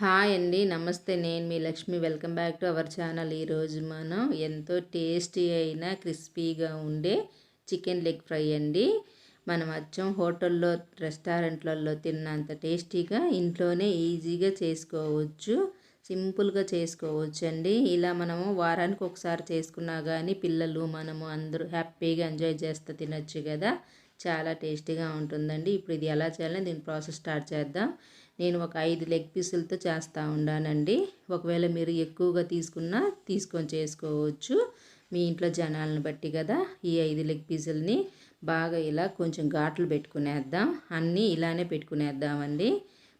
Hi అండి. నమస్తే. నేను మీ Lakshmi. Welcome back to our channel. ఈరోజు మనం ఎంతో టేస్టీ అయిన క్రిస్పీగా ఉండే చికెన్ లెగ్ ఫ్రై అండి. మనం అచ్చం హోటల్లో రెస్టారెంట్లలో తిన్నంత టేస్టీగా ఇంట్లోనే ఈజీగా చేసుకోవచ్చు. సింపుల్గా చేసుకోవచ్చు అండి. ఇలా మనము వారానికి ఒకసారి చేసుకున్నా కానీ పిల్లలు మనము అందరూ హ్యాపీగా ఎంజాయ్ చేస్తూ తినచ్చు కదా. చాలా టేస్టీగా ఉంటుందండి. ఇప్పుడు ఇది ఎలా చేయాలని దీని ప్రాసెస్ స్టార్ట్ చేద్దాం. నేను ఒక ఐదు లెగ్ పీసులతో చేస్తూ ఉన్నానండి ఒకవేళ మీరు ఎక్కువగా తీసుకున్నా తీసుకొని చేసుకోవచ్చు. మీ ఇంట్లో జనాలను బట్టి కదా ఈ ఐదు లెగ్ పీసులని బాగా ఇలా కొంచెం ఘాట్లు పెట్టుకునేద్దాం. అన్నీ ఇలానే పెట్టుకునేద్దామండి.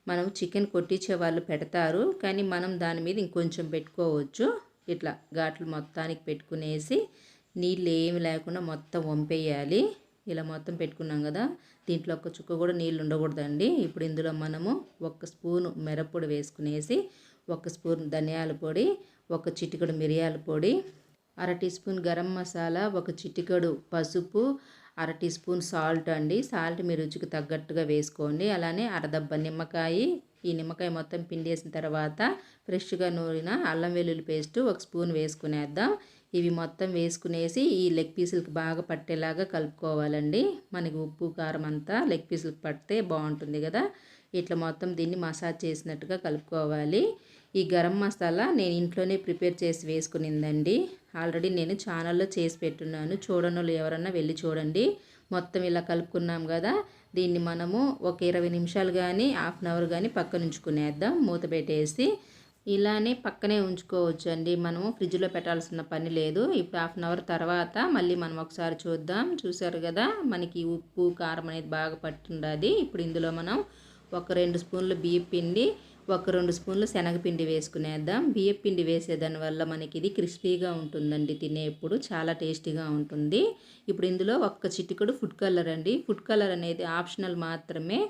మనం చికెన్ కొట్టించే వాళ్ళు పెడతారు. కానీ మనం దాని మీద ఇంకొంచెం పెట్టుకోవచ్చు. ఇట్లా ఘాట్లు మొత్తానికి పెట్టుకునేసి నీళ్ళు ఏమి లేకుండా మొత్తం వంపేయాలి. ఇలా మొత్తం పెట్టుకున్నాం కదా. దీంట్లో ఒక చుక్క కూడా నీళ్ళు ఉండకూడదండి. ఇప్పుడు ఇందులో మనము ఒక స్పూను మిరప్పొడి వేసుకునేసి ఒక స్పూన్ ధనియాల పొడి ఒక చిటికడు మిరియాల పొడి అర టీ స్పూన్ గరం మసాలా ఒక చిటికడు పసుపు అర టీ స్పూన్ సాల్ట్ అండి. సాల్ట్ మీ రుచికి తగ్గట్టుగా వేసుకోండి. అలానే అరదబ్బ నిమ్మకాయ. ఈ నిమ్మకాయ మొత్తం పిండేసిన తర్వాత ఫ్రెష్గా నూరిన అల్లం వెల్లుల్లి పేస్ట్ ఒక స్పూన్ వేసుకునేద్దాం. ఇవి మొత్తం వేసుకునేసి ఈ లెగ్ పీసులకు బాగా పట్టేలాగా కలుపుకోవాలండి. మనకి ఉప్పు కారం అంతా లెగ్ పీసులకు పడితే బాగుంటుంది కదా. ఇట్లా మొత్తం దీన్ని మసాజ్ చేసినట్టుగా కలుపుకోవాలి. ఈ గరం మసాలా నేను ఇంట్లోనే ప్రిపేర్ చేసి వేసుకునిందండి. ఆల్రెడీ నేను ఛానల్లో చేసి పెట్టున్నాను. చూడని ఎవరన్నా వెళ్ళి చూడండి. మొత్తం ఇలా కలుపుకున్నాం కదా. దీన్ని మనము ఒక ఇరవై నిమిషాలు కానీ హాఫ్ అన్ అవర్ కానీ పక్కనుంచుకునేద్దాం. మూత పెట్టేసి ఇలానే పక్కనే ఉంచుకోవచ్చు అండి మనము ఫ్రిడ్జ్లో పెట్టాల్సిన పని లేదు. ఇప్పుడు హాఫ్ అన్ అవర్ తర్వాత మళ్ళీ మనం ఒకసారి చూద్దాం. చూసారు కదా మనకి ఉప్పు కారం అనేది బాగా పట్టుండది. ఇప్పుడు ఇందులో మనం ఒక రెండు స్పూన్లు బియ్య పిండి ఒక రెండు స్పూన్లు శనగపిండి వేసుకునేద్దాం. బియ్య పిండి వేసేదాని వల్ల మనకి ఇది క్రిస్పీగా ఉంటుందండి తినేప్పుడు. చాలా టేస్టీగా ఉంటుంది. ఇప్పుడు ఇందులో ఒక్క చిటికడు ఫుడ్ కలర్ అండి. ఫుడ్ కలర్ అనేది ఆప్షనల్ మాత్రమే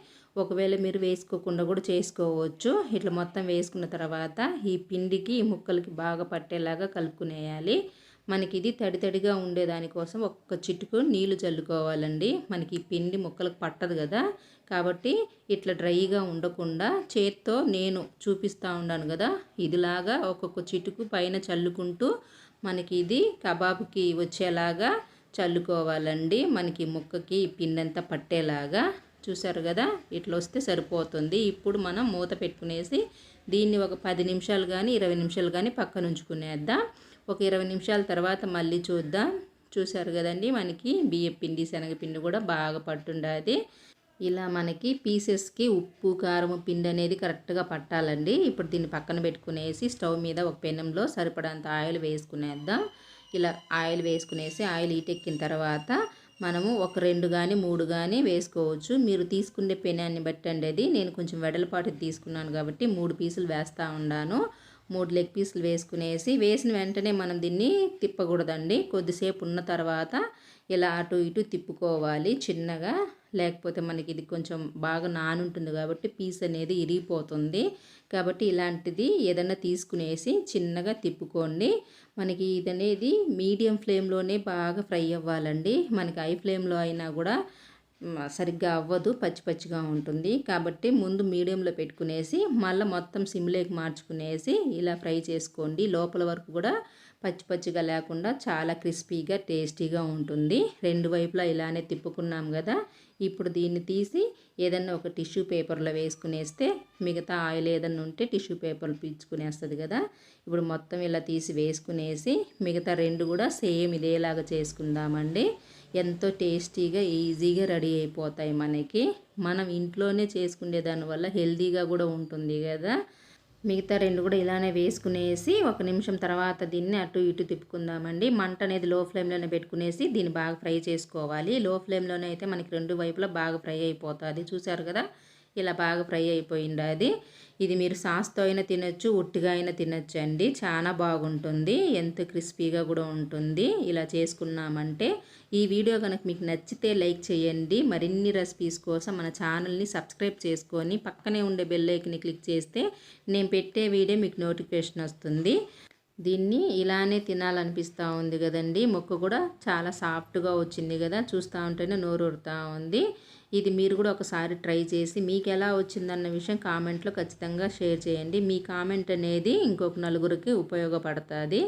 ఒకవేళ మీరు వేసుకోకుండా కూడా చేసుకోవచ్చు. ఇట్లా మొత్తం వేసుకున్న తర్వాత ఈ పిండికి ఈ ముక్కలకి బాగా పట్టేలాగా కలుపుకునేయాలి. మనకి ఇది తడి తడిగా ఉండేదానికోసం ఒక్క చిటుకు నీళ్ళు చల్లుకోవాలండి. మనకి ఈ పిండి ముక్కలకు పట్టదు కదా. కాబట్టి ఇట్లా డ్రైగా ఉండకుండా చేత్తో నేను చూపిస్తూ ఉన్నాను కదా. ఇదిలాగా ఒక్కొక్క చిటుకు పైన చల్లుకుంటూ మనకి ఇది కబాబ్కి వచ్చేలాగా చల్లుకోవాలండి. మనకి ముక్కకి పిండి అంతా పట్టేలాగా చూసారు కదా? ఇట్లా వస్తే సరిపోతుంది. ఇప్పుడు మనం మూత పెట్టుకునేసి దీన్ని ఒక పది నిమిషాలు కానీ ఇరవై నిమిషాలు కానీ పక్కన ఉంచుకునేద్దాం. ఒక ఇరవై నిమిషాల తర్వాత మళ్ళీ చూద్దాం. చూసారు కదండి? మనకి బియ్యం పిండి శనగపిండి కూడా బాగా పట్టుండది. ఇలా మనకి పీసెస్కి ఉప్పు కారం పిండి అనేది కరెక్ట్గా పట్టాలండి. ఇప్పుడు దీన్ని పక్కన పెట్టుకునేసి స్టవ్ మీద ఒక పెనంలో సరిపడంత ఆయిల్ వేసుకునేద్దాం. ఇలా ఆయిల్ వేసుకునేసి ఆయిల్ ఈటెక్కిన తర్వాత మనము ఒక రెండు కానీ మూడు కానీ వేసుకోవచ్చు. మీరు తీసుకునే పెనాన్ని బట్టండి అది. నేను కొంచెం వెడలపాటు తీసుకున్నాను కాబట్టి మూడు పీసులు వేస్తూ ఉన్నాను మూడు లెగ్ పీసులు వేసుకునేసి వేసిన వెంటనే మనం దీన్ని తిప్పకూడదండి. కొద్దిసేపు ఉన్న తర్వాత ఇలా అటు ఇటు తిప్పుకోవాలి చిన్నగా. లేకపోతే మనకి ఇది కొంచెం బాగా నానుంటుంది కాబట్టి పీస్ అనేది ఇరిగిపోతుంది. కాబట్టి ఇలాంటిది ఏదన్నా తీసుకునేసి చిన్నగా తిప్పుకోండి. మనకి ఇది అనేది మీడియం ఫ్లేమ్లోనే బాగా ఫ్రై అవ్వాలండి. మనకి హై ఫ్లేమ్లో అయినా కూడా సరిగ్గా అవ్వదు పచ్చి పచ్చిగా ఉంటుంది. కాబట్టి ముందు మీడియంలో పెట్టుకునేసి మళ్ళీ మొత్తం సిమ్లోకి మార్చుకునేసి ఇలా ఫ్రై చేసుకోండి. లోపల వరకు కూడా పచ్చి పచ్చిగా లేకుండా చాలా క్రిస్పీగా టేస్టీగా ఉంటుంది. రెండు వైపులా ఇలానే తిప్పుకున్నాం కదా ఇప్పుడు దీన్ని తీసి ఏదన్నా ఒక టిష్యూ పేపర్లో వేసుకునేస్తే మిగతా ఆయిల్ ఏదన్నా ఉంటే టిష్యూ పేపర్లు పీల్చుకునేస్తుంది కదా. ఇప్పుడు మొత్తం ఇలా తీసి వేసుకునేసి మిగతా రెండు కూడా సేమ్ ఇదేలాగా చేసుకుందామండి. ఎంతో టేస్టీగా ఈజీగా రెడీ అయిపోతాయి మనకి. మనం ఇంట్లోనే చేసుకునే దానివల్ల హెల్తీగా కూడా ఉంటుంది కదా. మిగతా రెండు కూడా ఇలానే వేసుకునేసి ఒక నిమిషం తర్వాత దీన్ని అటు ఇటు తిప్పుకుందామండి. మంట అనేది లో ఫ్లేమ్లోనే పెట్టుకునేసి దీన్ని బాగా ఫ్రై చేసుకోవాలి. లో ఫ్లేమ్లోనే అయితే మనకి రెండు వైపులా బాగా ఫ్రై అయిపోతుంది. చూసారు కదా? ఇలా బాగా ఫ్రై అయిపోయింది అది. ఇది మీరు సాస్తో అయినా తినొచ్చు ఉట్టిగా అయినా తినొచ్చు అండి చాలా బాగుంటుంది. ఎంత క్రిస్పీగా కూడా ఉంటుంది. ఇలా చేసుకున్నామంటే ఈ వీడియో కనుక మీకు నచ్చితే లైక్ చేయండి. మరిన్ని రెసిపీస్ కోసం మన ఛానల్ని సబ్స్క్రైబ్ చేసుకొని పక్కనే ఉండే బెల్లైకిని క్లిక్ చేస్తే నేను పెట్టే వీడియో మీకు నోటిఫికేషన్ వస్తుంది. దీన్ని ఇలానే తినాలనిపిస్తూ ఉంది కదండి. ముక్క కూడా చాలా సాఫ్ట్గా వచ్చింది కదా. చూస్తూ ఉంటేనే నోరు ఉడుతూ ఉంది. ఇది మీరు కూడా ఒకసారి ట్రై చేసి మీకు ఎలా వచ్చిందన్న విషయం కామెంట్లో ఖచ్చితంగా షేర్ చేయండి. మీ కామెంట్ అనేది ఇంకొక నలుగురికి ఉపయోగపడుతుంది.